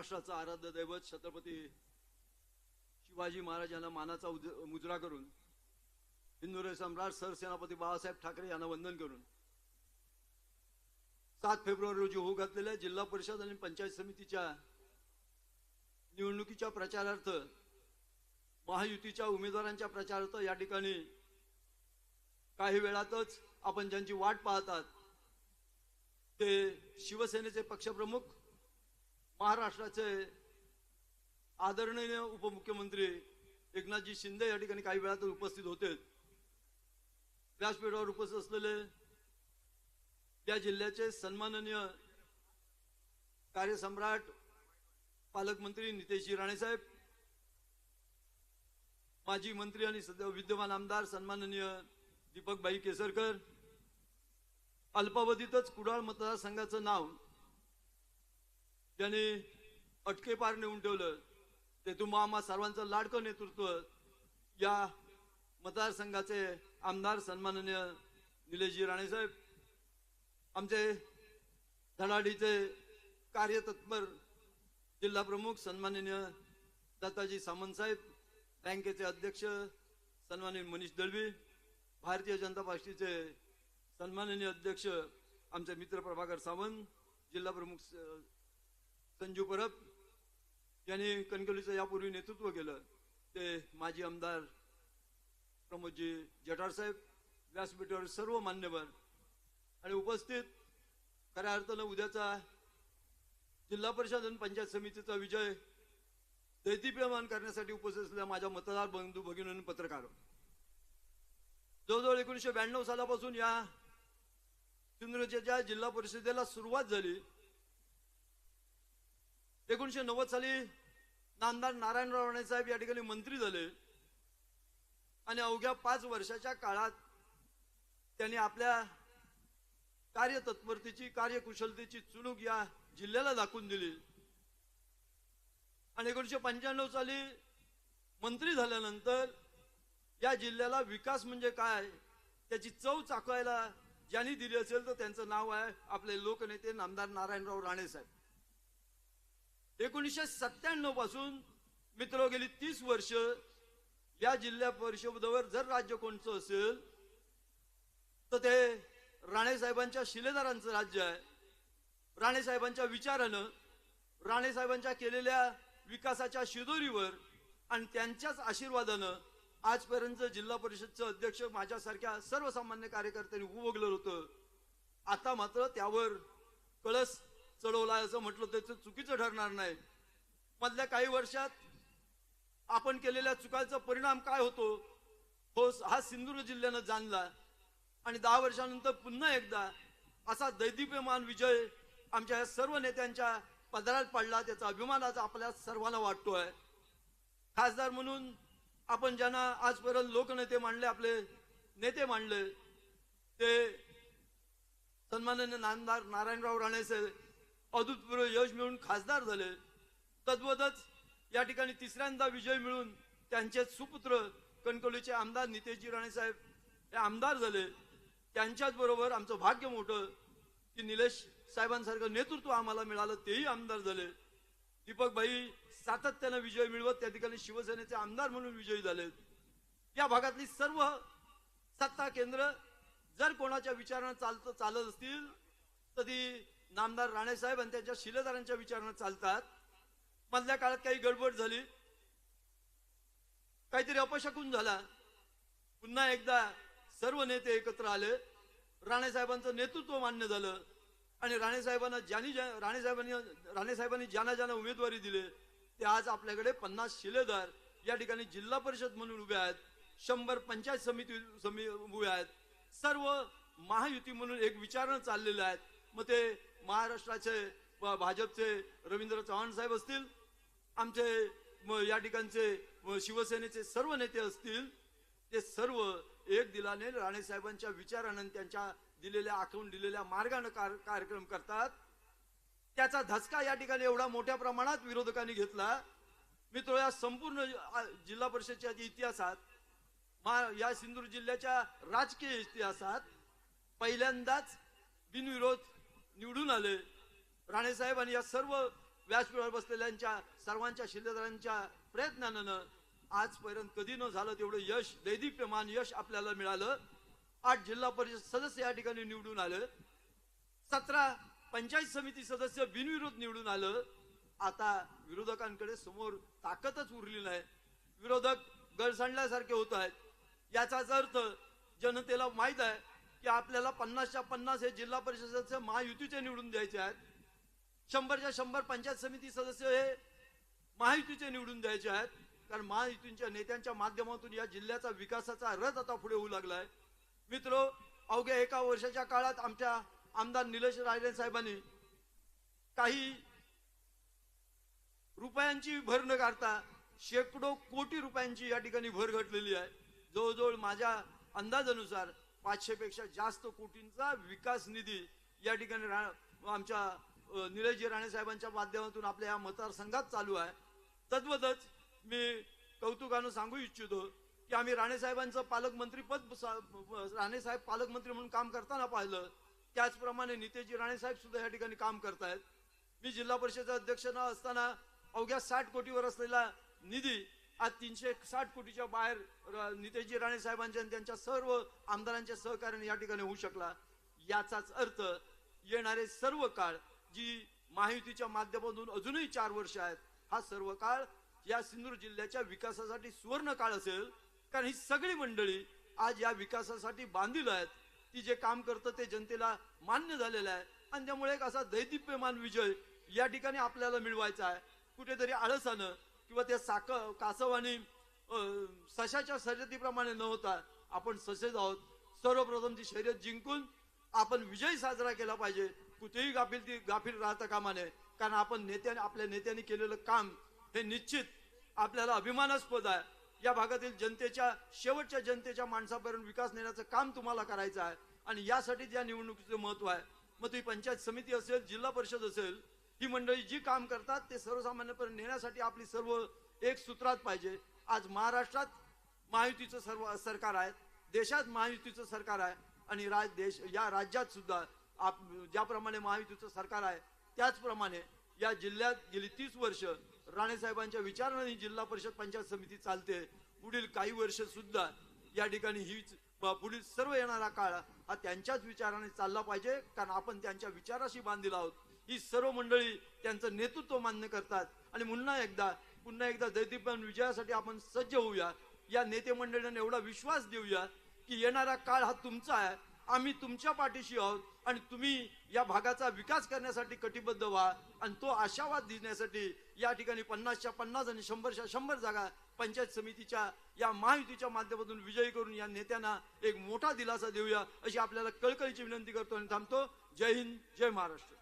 महाराष्ट्राचं आराध्य दैवत छत्रपती शिवाजी महाराजांना मानाचा मुजरा करून हिंदुरे सम्राट सरसेनापती बाळासाहेब ठाकरे यांना वंदन करून सात फेब्रुवारी रोजी होऊ घातलेल्या जिल्हा परिषद आणि पंचायत समितीच्या निवडणुकीच्या प्रचारार्थ महायुतीच्या उमेदवारांच्या प्रचारार्थ या ठिकाणी काही वेळातच आपण ज्यांची वाट पाहतात ते शिवसेनेचे पक्षप्रमुख महाराष्ट्राचे आदरणीय उपमुख्यमंत्री एकनाथजी शिंदे या ठिकाणी काही वेळात उपस्थित होते. व्यासपीठावर उपस्थित असलेले त्या जिल्ह्याचे सन्माननीय कार्यसम्राट पालकमंत्री नितेशजी राणेसाहेब माजी मंत्री आणि सध्या विद्यमान आमदार सन्माननीय दीपकबाई केसरकर अल्पावधीतच कुडाळ मतदारसंघाचं नाव त्यांनी अटकेपार नेऊन ठेवलं ते तुम्हा आम्हा सर्वांचं लाडकं नेतृत्व या मतदारसंघाचे आमदार सन्माननीय निलेशजी राणेसाहेब आमचे धडाडीचे कार्यतत्पर जिल्हा प्रमुख सन्माननीय दत्ताजी सामंतसाहेब बँकेचे अध्यक्ष सन्माननीय मनीष दळवी भारतीय जनता पार्टीचे सन्माननीय अध्यक्ष आमचे मित्र प्रभाकर सावंत जिल्हा प्रमुख संजू परब यांनी कणकवलीचं यापूर्वी नेतृत्व केलं. ते माजी आमदार प्रमोदजी जठारसाहेब व्यासपीठावर सर्व मान्यवर आणि उपस्थित खऱ्या अर्थानं उद्याचा जिल्हा परिषद आणि पंचायत समितीचा विजय दैदीप्यमान करण्यासाठी उपस्थित असलेल्या माझ्या मतदार बंधू भगिनी आणि पत्रकार. जवळजवळ एकोणीसशे ब्याण्णव सालापासून या सिंधुदुर्गच्या जिल्हा परिषदेला सुरुवात झाली एकोणीसशे नव्वद साली नामदार नारायणराव राणे साहेब या ठिकाणी मंत्री झाले. आणि अवघ्या पाच वर्षाच्या काळात त्यांनी आपल्या कार्यतत्परतेची कार्यकुशलतेची चुणूक या जिल्ह्याला दाखवून दिली. आणि एकोणीसशे पंच्याण्णव साली मंत्री झाल्यानंतर या जिल्ह्याला विकास म्हणजे काय त्याची चव चाकवायला ज्यांनी दिली असेल तर त्यांचं नाव आहे आपले लोकनेते नामदार नारायणराव राणे साहेब. एकोणीसशे सत्त्याण्णवपासून मित्र गेली तीस वर्ष. या जिल्हा परिषदेवर जर राज्य कोणचं असेल तर ते राणे साहेबांच्या शिलेदारांचं राज्य आहे. राणे साहेबांच्या विचारानं राणे साहेबांच्या केलेल्या विकासाच्या शिदोरीवर आणि त्यांच्याच आशीर्वादानं आजपर्यंत जिल्हा परिषदचं अध्यक्ष माझ्यासारख्या सर्वसामान्य कार्यकर्त्यांनी उभगलं होतं. आता मात्र त्यावर कळस चढवला असं म्हटलं त्याचं चुकीचं ठरणार नाही. मधल्या काही वर्षात आपण केलेल्या चुकांचा परिणाम काय होतो? हो हा सिंधुदुर्ग जिल्ह्यानं जाणला. आणि दहा वर्षानंतर पुन्हा एकदा असा दैदिप्यमान विजय आमच्या या सर्व नेत्यांच्या पदरात पडला. त्याचा अभिमान आज आपल्या सर्वांना वाटतोय. खासदार म्हणून आपण ज्यांना आजपर्यंत लोकनेते मांडले आपले नेते मांडले ते सन्माननीय नामदार नारायणराव राणे साहेब अभूतपूर्व यश मिळून खासदार झाले. तद्वतच या ठिकाणी तिसऱ्यांदा विजय मिळून त्यांचे सुपुत्र कणकवलीचे आमदार नितेशजी राणे साहेब हे आमदार झाले. त्यांच्याच बरोबर आमचं भाग्य मोठं की निलेश साहेबांसारखं नेतृत्व आम्हाला मिळालं तेही आमदार झाले. दीपक भाई सातत्यानं विजय मिळवत त्या ठिकाणी शिवसेनेचे आमदार म्हणून विजयी झाले. या भागातली सर्व सत्ता केंद्र जर कोणाच्या विचारानं चालत चालत असतील तर ती नामदार राणे साहेब आणि त्यांच्या शिलेदारांच्या विचारानं चालतात. मधल्या काळात काही गडबड झाली. काहीतरी अपशकून झाला. पुन्हा एकदा सर्व नेते एकत्र आले. राणेसाहेबांचं नेतृत्व मान्य झालं. आणि राणेसाहेबांना ज्यांनी ज्या- राणे साहेबांनी ज्यांना ज्यांना उमेदवारी दिले ते आज आपल्याकडे पन्नास शिलेदार या ठिकाणी जिल्हा परिषद म्हणून उभे आहेत. शंभर पंचायत समिती समिती उभे आहेत. सर्व महायुती म्हणून एक विचारणं चाललेलं आहेत मग ते महाराष्ट्राचे भाजपचे रवींद्र चव्हाण साहेब असतील आमचे या ठिकाणचे शिवसेनेचे सर्व नेते असतील ते सर्व एक दिलाने राणे साहेबांच्या विचारानं त्यांच्या दिलेल्या आखवून दिलेल्या मार्गानं कार- कार्यक्रम करतात. त्याचा धसका या ठिकाणी एवढा मोठ्या प्रमाणात विरोधकांनी घेतला. मित्र या संपूर्ण जिल्हा परिषदच्या इतिहासात या सिंधुदुर्ग जिल्ह्याच्या राजकीय इतिहासात पहिल्यांदाच बिनविरोध निवडून आले. राणे साहेब आणि या सर्व व्यासपीठावर बसलेल्यांच्या सर्वांच्या शिल्लेदारांच्या प्रयत्नानं आजपर्यंत कधी न झालं तेवढं यश दैदिप्यमान यश आपल्याला मिळालं. आठ जिल्हा परिषद सदस्य या ठिकाणी निवडून आलं. सतरा पंचायत समिती सदस्य बिनविरोध निवडून आलं. आता विरोधकांकडे समोर ताकदच उरली नाही. विरोधक गळसंडल्यासारखे होत आहेत. याचाच अर्थ जनतेला माहीत आहे की आपल्याला पन्नासच्या पन्नास हे जिल्हा परिषदेचे महायुतीचे निवडून द्यायचे आहेत. शंभरच्या शंभर पंचायत समिती सदस्य हे महायुतीचे निवडून द्यायचे आहेत. कारण महायुतीच्या नेत्यांच्या माध्यमातून या जिल्ह्याचा विकासाचा रथ आता पुढे होऊ लागलाय. मित्र अवघ्या एका वर्षाच्या काळात आमच्या आमदार निलेश रायडे साहेबांनी काही रुपयांची भर न काढता शेकडो कोटी रुपयांची या ठिकाणी भर घटलेली आहे. जवळजवळ माझ्या अंदाजानुसार पाचशे पेक्षा जास्त कोटींचा विकास निधी या ठिकाणी रा- आमच्या अ, राणे साहेबांच्या माध्यमातून आपल्या या मतदारसंघात चालू आहे. तद्वतच मी कौतुकानं सांगू इच्छितो की आम्ही राणे साहेबांचं पालकमंत्री राणे साहेब पालकमंत्री म्हणून काम करताना पाहिलं. त्याचप्रमाणे नितेजी राणे साहेब सुद्धा या ठिकाणी काम करतायत. मी जिल्हा परिषद अध्यक्ष न असताना अवघ्या साठ कोटीवर असलेला निधी आज तीनशे साठ कोटीच्या बाहेर नितेशजी राणे साहेबांच्या आणि त्यांच्या सर्व आमदारांच्या सहकार्याने या ठिकाणी होऊ शकला. याचाच अर्थ येणारे सर्व काळ जी महायुतीच्या माध्यमातून अजूनही चार वर्ष आहेत हा सर्व काळ या सिंधुदुर्ग जिल्ह्याच्या विकासासाठी सुवर्ण काळ असेल. कारण ही सगळी मंडळी आज या विकासासाठी बांधील आहेत. ती जे काम करतं ते जनतेला मान्य झालेलं आहे. आणि त्यामुळे एक असा दैदिप्यमान विजय या ठिकाणी आपल्याला मिळवायचा आहे. कुठेतरी आळसानं किंवा त्या साक कासव आणि सशाच्या शर्यतीप्रमाणे न होता आपण ससेच आहोत. सर्वप्रथम ती शर्यत जिंकून आपण विजय साजरा केला पाहिजे. कुठेही गाफील ती गाफील राहता कामा नये. कारण आपण नेत्याने आपल्या नेत्याने केलेलं काम हे निश्चित आपल्याला अभिमानास्पद आहे. या भागातील जनतेच्या शेवटच्या जनतेच्या माणसापर्यंत विकास नेण्याचं काम तुम्हाला करायचं आहे. आणि यासाठीच या निवडणुकीचं महत्त्व आहे. मग ती पंचायत समिती असेल जिल्हा परिषद असेल ही मंडळी जी काम करतात ते सर्वसामान्यपर्यंत नेण्यासाठी आपली सर्व एक सूत्रात पाहिजे. आज महाराष्ट्रात महायुतीचं सर्व सरकार आहे देशात महायुतीचं सरकार आहे आणि राज देश या राज्यात सुद्धा आप ज्याप्रमाणे महायुतीचं सरकार आहे त्याचप्रमाणे या जिल्ह्यात गेली तीस वर्ष राणेसाहेबांच्या विचाराने ही जिल्हा परिषद पंचायत समिती चालते. पुढील काही वर्ष सुद्धा या ठिकाणी हीच पुढील सर्व येणारा काळ हा त्यांच्याच विचाराने चालला पाहिजे कारण आपण त्यांच्या विचाराशी बांधील आहोत. ही सर्व मंडळी त्यांचं नेतृत्व मान्य करतात. आणि पुन्हा एकदा पुन्हा एकदा दैदिप्यमान विजयासाठी आपण सज्ज होऊया. या नेते मंडळींना एवढा विश्वास देऊया की येणारा काळ हा तुमचा आहे. आम्ही तुमच्या पाठीशी आहोत आणि तुम्ही या भागाचा विकास करण्यासाठी कटिबद्ध व्हा आणि तो आशावाद देण्यासाठी या ठिकाणी पन्नासच्या पन्नास आणि शंभरच्या शंभर जागा पंचायत समितीच्या या महायुतीच्या माध्यमातून विजयी करून या नेत्यांना एक मोठा दिलासा देऊया अशी आपल्याला कळकळीची विनंती करतो आणि थांबतो. जय हिंद जय महाराष्ट्र.